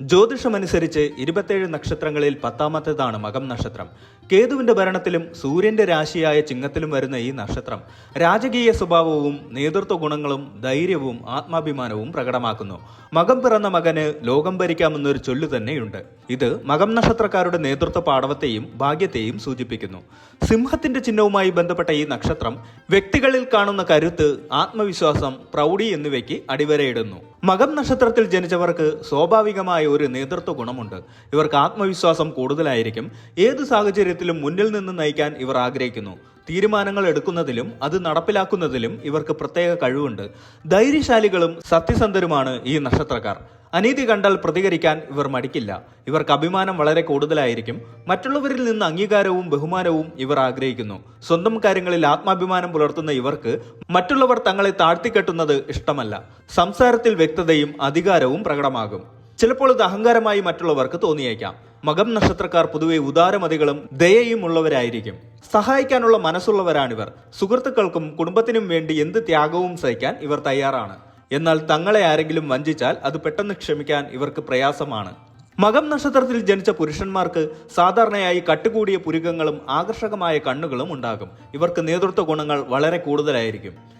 ജ്യോതിഷമനുസരിച്ച് ഇരുപത്തേഴ് നക്ഷത്രങ്ങളിൽ പത്താമത്തേതാണ് മകം നക്ഷത്രം. കേതുവിന്റെ ഭരണത്തിലും സൂര്യന്റെ രാശിയായ ചിങ്ങത്തിലും വരുന്ന ഈ നക്ഷത്രം രാജകീയ സ്വഭാവവും നേതൃത്വ ഗുണങ്ങളും ധൈര്യവും ആത്മാഭിമാനവും പ്രകടമാക്കുന്നു. മകം പിറന്ന മകന് ലോകം ഭരിക്കാമെന്നൊരു ചൊല്ലു തന്നെയുണ്ട്. ഇത് മകം നക്ഷത്രക്കാരുടെ നേതൃത്വ പാടവത്തെയും ഭാഗ്യത്തെയും സൂചിപ്പിക്കുന്നു. സിംഹത്തിന്റെ ചിഹ്നവുമായി ബന്ധപ്പെട്ട ഈ നക്ഷത്രം വ്യക്തികളിൽ കാണുന്ന കരുത്ത് ആത്മവിശ്വാസം പ്രൗഢി എന്നിവയ്ക്ക് അടിവരയിടുന്നു. മകം നക്ഷത്രത്തിൽ ജനിച്ചവർക്ക് സ്വാഭാവികമായ ഒരു നേതൃത്വ ഗുണമുണ്ട്. ഇവർക്ക് ആത്മവിശ്വാസം കൂടുതലായിരിക്കും. ഏത് സാഹചര്യത്തിലും മുന്നിൽ നിന്ന് നയിക്കാൻ ഇവർ ആഗ്രഹിക്കുന്നു. തീരുമാനങ്ങൾ എടുക്കുന്നതിലും അത് നടപ്പിലാക്കുന്നതിലും ഇവർക്ക് പ്രത്യേക കഴിവുണ്ട്. ധൈര്യശാലികളും സത്യസന്ധരുമാണ് ഈ നക്ഷത്രക്കാർ. അനീതി കണ്ടാൽ പ്രതികരിക്കാൻ ഇവർ മടിക്കില്ല. ഇവർക്ക് അഭിമാനം വളരെ കൂടുതലായിരിക്കും. മറ്റുള്ളവരിൽ നിന്ന് അംഗീകാരവും ബഹുമാനവും ഇവർ ആഗ്രഹിക്കുന്നു. സ്വന്തം കാര്യങ്ങളിൽ ആത്മാഭിമാനം പുലർത്തുന്ന ഇവർക്ക് മറ്റുള്ളവർ തങ്ങളെ താഴ്ത്തിക്കെട്ടുന്നത് ഇഷ്ടമല്ല. സംസാരത്തിൽ വ്യക്തതയും അധികാരവും പ്രകടമാകും. ചിലപ്പോൾ ഇത് അഹങ്കാരമായി മറ്റുള്ളവർക്ക് തോന്നിയേക്കാം. മകം നക്ഷത്രക്കാർ പൊതുവെ ഉദാരമതികളും ദയയും ഉള്ളവരായിരിക്കും. സഹായിക്കാനുള്ള മനസ്സുള്ളവരാണിവർ. സുഹൃത്തുക്കൾക്കും കുടുംബത്തിനും വേണ്ടി എന്ത് ത്യാഗവും സഹിക്കാൻ ഇവർ തയ്യാറാണ്. എന്നാൽ തങ്ങളെ ആരെങ്കിലും വഞ്ചിച്ചാൽ അത് പെട്ടെന്ന് ക്ഷമിക്കാൻ ഇവർക്ക് പ്രയാസമാണ്. മകം നക്ഷത്രത്തിൽ ജനിച്ച പുരുഷന്മാർക്ക് സാധാരണയായി കട്ടുകൂടിയ പുരുകങ്ങളും ആകർഷകമായ കണ്ണുകളും ഉണ്ടാകും. ഇവർക്ക് നേതൃത്വ ഗുണങ്ങൾ വളരെ കൂടുതലായിരിക്കും.